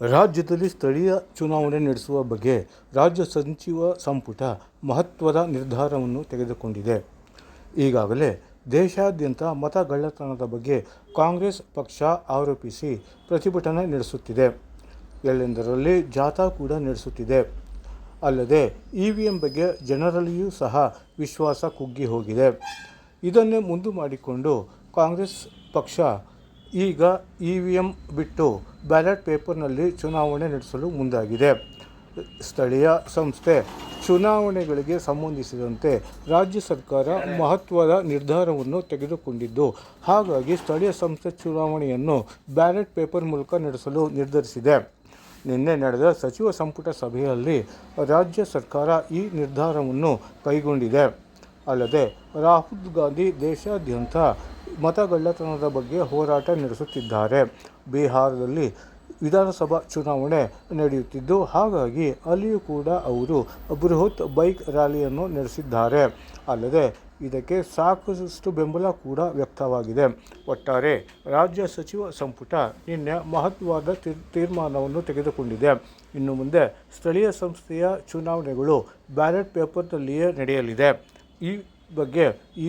ರಾಜ್ಯದಲ್ಲಿ ಸ್ಥಳೀಯ ಚುನಾವಣೆ ನಡೆಸುವ ಬಗ್ಗೆ ರಾಜ್ಯ ಸಚಿವ ಸಂಪುಟ ಮಹತ್ವದ ನಿರ್ಧಾರವನ್ನು ತೆಗೆದುಕೊಂಡಿದೆ. ಈಗಾಗಲೇ ದೇಶಾದ್ಯಂತ ಮತಗಳ್ಳತನದ ಬಗ್ಗೆ ಕಾಂಗ್ರೆಸ್ ಪಕ್ಷ ಆರೋಪಿಸಿ ಪ್ರತಿಭಟನೆ ನಡೆಸುತ್ತಿದೆ. ಎಲ್ಲೆಂದರಲ್ಲಿ ಜಾಥಾ ಕೂಡ ನಡೆಸುತ್ತಿದೆ. ಅಲ್ಲದೆ ಇ ವಿ ಎಂ ಬಗ್ಗೆ ಜನರಲ್ಲಿಯೂ ಸಹ ವಿಶ್ವಾಸ ಕುಗ್ಗಿ ಹೋಗಿದೆ. ಇದನ್ನೇ ಮುಂದು ಮಾಡಿಕೊಂಡು ಕಾಂಗ್ರೆಸ್ ಪಕ್ಷ ಈಗ ಇ ವಿ ಎಂ ಬಿಟ್ಟು ಬ್ಯಾಲೆಟ್ ಪೇಪರ್ನಲ್ಲಿ ಚುನಾವಣೆ ನಡೆಸಲು ಮುಂದಾಗಿದೆ. ಸ್ಥಳೀಯ ಸಂಸ್ಥೆ ಚುನಾವಣೆಗಳಿಗೆ ಸಂಬಂಧಿಸಿದಂತೆ ರಾಜ್ಯ ಸರ್ಕಾರ ಮಹತ್ವದ ನಿರ್ಧಾರವನ್ನು ತೆಗೆದುಕೊಂಡಿದ್ದು, ಹಾಗಾಗಿ ಸ್ಥಳೀಯ ಸಂಸ್ಥೆ ಚುನಾವಣೆಯನ್ನು ಬ್ಯಾಲೆಟ್ ಪೇಪರ್ ಮೂಲಕ ನಡೆಸಲು ನಿರ್ಧರಿಸಿದೆ. ನಿನ್ನೆ ನಡೆದ ಸಚಿವ ಸಂಪುಟ ಸಭೆಯಲ್ಲಿ ರಾಜ್ಯ ಸರ್ಕಾರ ಈ ನಿರ್ಧಾರವನ್ನು ಕೈಗೊಂಡಿದೆ. ಅಲ್ಲದೆ ರಾಹುಲ್ ಗಾಂಧಿ ದೇಶಾದ್ಯಂತ ಮತಗಳ್ಳತನದ ಬಗ್ಗೆ ಹೋರಾಟ ನಡೆಸುತ್ತಿದ್ದಾರೆ. ಬಿಹಾರದಲ್ಲಿ ವಿಧಾನಸಭಾ ಚುನಾವಣೆ ನಡೆಯುತ್ತಿದ್ದು, ಹಾಗಾಗಿ ಅಲ್ಲಿಯೂ ಕೂಡ ಅವರು ಬೃಹತ್ ಬೈಕ್ ರ್ಯಾಲಿಯನ್ನು ನಡೆಸಿದ್ದಾರೆ. ಅಲ್ಲದೆ ಇದಕ್ಕೆ ಸಾಕಷ್ಟು ಬೆಂಬಲ ಕೂಡ ವ್ಯಕ್ತವಾಗಿದೆ. ಒಟ್ಟಾರೆ ರಾಜ್ಯ ಸಚಿವ ಸಂಪುಟ ನಿನ್ನೆ ಮಹತ್ವದ ತೀರ್- ತೀರ್ಮಾನವನ್ನು ತೆಗೆದುಕೊಂಡಿದೆ. ಇನ್ನು ಮುಂದೆ ಸ್ಥಳೀಯ ಸಂಸ್ಥೆಯ ಚುನಾವಣೆಗಳು ಬ್ಯಾಲೆಟ್ ಪೇಪರ್ನಲ್ಲಿಯೇ ನಡೆಯಲಿದೆ. ಈ ಬಗ್ಗೆ ಈ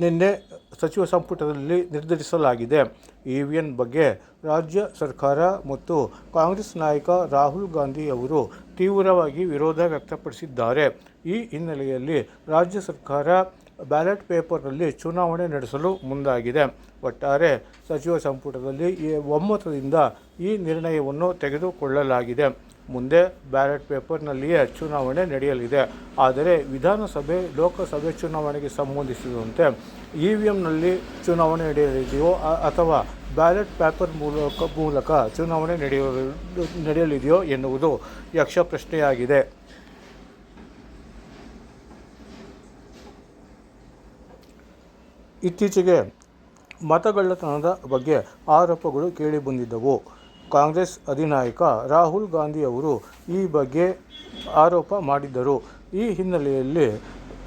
ನಿನ್ನೆ ಸಚಿವ ಸಂಪುಟದಲ್ಲಿ ನಿರ್ಧರಿಸಲಾಗಿದೆ. ಇ ವಿ ಎನ್ ಬಗ್ಗೆ ರಾಜ್ಯ ಸರ್ಕಾರ ಮತ್ತು ಕಾಂಗ್ರೆಸ್ ನಾಯಕ ರಾಹುಲ್ ಗಾಂಧಿ ಅವರು ತೀವ್ರವಾಗಿ ವಿರೋಧ ವ್ಯಕ್ತಪಡಿಸಿದ್ದಾರೆ. ಈ ಹಿನ್ನೆಲೆಯಲ್ಲಿ ರಾಜ್ಯ ಸರ್ಕಾರ ಬ್ಯಾಲೆಟ್ ಪೇಪರ್ನಲ್ಲಿ ಚುನಾವಣೆ ನಡೆಸಲು ಮುಂದಾಗಿದೆ. ಒಟ್ಟಾರೆ ಸಚಿವ ಸಂಪುಟದಲ್ಲಿ ಈ ಒಮ್ಮತದಿಂದ ಈ ನಿರ್ಣಯವನ್ನು ತೆಗೆದುಕೊಳ್ಳಲಾಗಿದೆ. ಮುಂದೆ ಬ್ಯಾಲೆಟ್ ಪೇಪರ್ನಲ್ಲಿಯೇ ಚುನಾವಣೆ ನಡೆಯಲಿದೆ. ಆದರೆ ವಿಧಾನಸಭೆ, ಲೋಕಸಭೆ ಚುನಾವಣೆಗೆ ಸಂಬಂಧಿಸಿದಂತೆ ಇ ವಿ ಎಮ್ನಲ್ಲಿ ಚುನಾವಣೆ ನಡೆಯಲಿದೆಯೋ ಅಥವಾ ಬ್ಯಾಲೆಟ್ ಪೇಪರ್ ಮೂಲಕ ಮೂಲಕ ಚುನಾವಣೆ ನಡೆಯ ನಡೆಯಲಿದೆಯೋ ಎನ್ನುವುದು ಯಕ್ಷ ಪ್ರಶ್ನೆಯಾಗಿದೆ ಇತ್ತೀಚೆಗೆ ಮತಗಳ್ಳತನದ ಬಗ್ಗೆ ಆರೋಪಗಳು ಕೇಳಿಬಂದಿದ್ದವು ಕಾಂಗ್ರೆಸ್ ಅಧಿನಾಯಕ ರಾಹುಲ್ ಗಾಂಧಿ ಅವರು ಈ ಬಗ್ಗೆ ಆರೋಪ ಮಾಡಿದ್ದರು. ಈ ಹಿನ್ನೆಲೆಯಲ್ಲಿ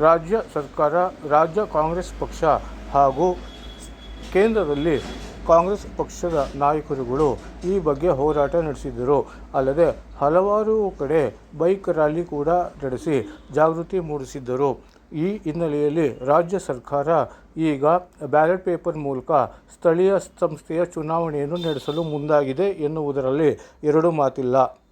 ರಾಜ್ಯ ಸರ್ಕಾರ, ರಾಜ್ಯ ಕಾಂಗ್ರೆಸ್ ಪಕ್ಷ ಹಾಗೂ ಕೇಂದ್ರದಲ್ಲಿ ಕಾಂಗ್ರೆಸ್ ಪಕ್ಷದ ನಾಯಕರುಗಳು ಈ ಬಗ್ಗೆ ಹೋರಾಟ ನಡೆಸಿದರು ಅಲ್ಲದೆ ಹಲವಾರು ಕಡೆ ಬೈಕ್ ರ್ಯಾಲಿ ಕೂಡ ನಡೆಸಿ ಜಾಗೃತಿ ಮೂಡಿಸಿದ್ದರು. ಈ ಹಿನ್ನೆಲೆಯಲ್ಲಿ ರಾಜ್ಯ ಸರ್ಕಾರ ಈಗ ಬ್ಯಾಲೆಟ್ ಪೇಪರ್ ಮೂಲಕ ಸ್ಥಳೀಯ ಸಂಸ್ಥೆಯ ಚುನಾವಣೆಯನ್ನು ನಡೆಸಲು ಮುಂದಾಗಿದೆ ಎನ್ನುವುದರಲ್ಲಿ ಎರಡು ಮಾತಿಲ್ಲ.